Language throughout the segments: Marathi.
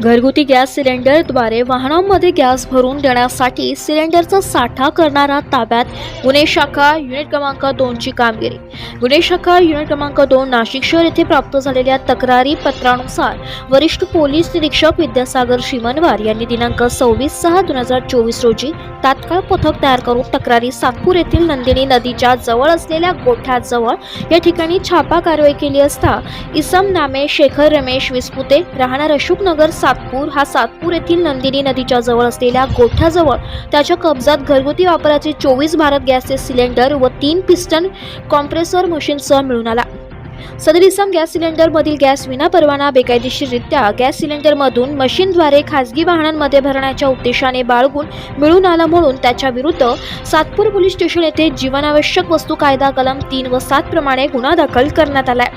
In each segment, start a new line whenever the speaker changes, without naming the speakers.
घरगुती गॅस सिलेंडरद्वारे वाहनांमध्ये गॅस भरून देण्यासाठी सिलेंडरचा साठा करणारा ताब्यात गुन्हे शाखा युनिट क्रमांक दोनची कामगिरी. गुन्हे शाखा युनिट क्रमांक दोन नाशिक शहर येथे प्राप्त झालेल्या तक्रारी पत्रानुसार वरिष्ठ पोलीस निरीक्षक विद्यासागर शिमनवार यांनी दिनांक सव्वीस सहा दोन हजार चोवीस रोजी तात्काळ पथक तयार करून तक्रारी सातपूर येथील नंदिनी नदीच्या जवळ असलेल्या गोठ्याजवळ या ठिकाणी छापा कारवाई केली असता इसम नामे शेखर रमेश विस्पुते राहणार अशोकनगर सातपूर हा सातपूर येथील नंदिनी नदीच्या जवळ असलेल्या गोठ्याजवळ त्याच्या कब्जात घरगुती वापराचे चोवीस भारत गॅसचे सिलेंडर व तीन पिस्टन कॉम्प्रेसर मशीनसह मिळून आला. सदर इसम गॅस सिलेंडरमधील गॅस विनापरवाना बेकायदेशीररित्या गॅस सिलेंडरमधून मशीनद्वारे खासगी वाहनांमध्ये भरण्याच्या उद्देशाने बाळगून मिळून आला म्हणून त्याच्या विरुद्ध सातपूर पोलीस स्टेशन येथे जीवनावश्यक वस्तू कायदा कलम तीन व सात प्रमाणे गुन्हा दाखल करण्यात आलाय.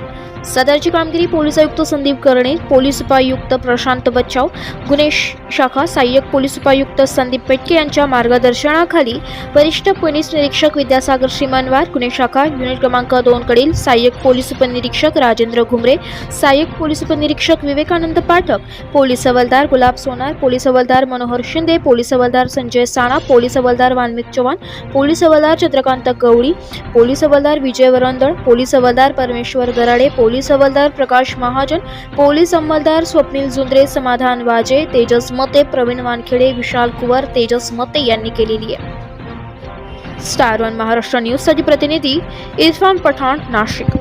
सदरची कामगिरी पोलीस आयुक्त संदीप कर्णे पोलीस उपायुक्त प्रशांत बच्चाव गुन्हे शाखा सहाय्यक पोलीस उपायुक्त संदीप पेटके यांच्या मार्गदर्शनाखाली वरिष्ठ पोलीस निरीक्षक विद्यासागर श्रीमानवार गुन्हे शाखा युनिट क्रमांक दोन कडील सहाय्यक पोलीस उपनिरीक्षक राजेंद्र घुमरे सहाय्यक पोलीस उपनिरीक्षक विवेकानंद पाठक पोलीस हवालदार गुलाब सोनार पोलीस हवालदार मनोहर शिंदे पोलीस हवालदार संजय साणा पोलीस हवालदार वाल्मिक चव्हाण पोलीस हवालदार चंद्रकांत गवळी पोलीस हवालदार विजय वरंदळ पोलीस हवालदार परमेश्वर गराडे पोलीस हवालदार प्रकाश महाजन पोलीस अंमलदार स्वप्नील जुंद्रे समाधान वाजे तेजस मते प्रवीण वानखेडे विशाल कुवर तेजस मते यांनी केलेली आहे. स्टार वन महाराष्ट्र न्यूजसाठी प्रतिनिधी इरफान पठाण नाशिक.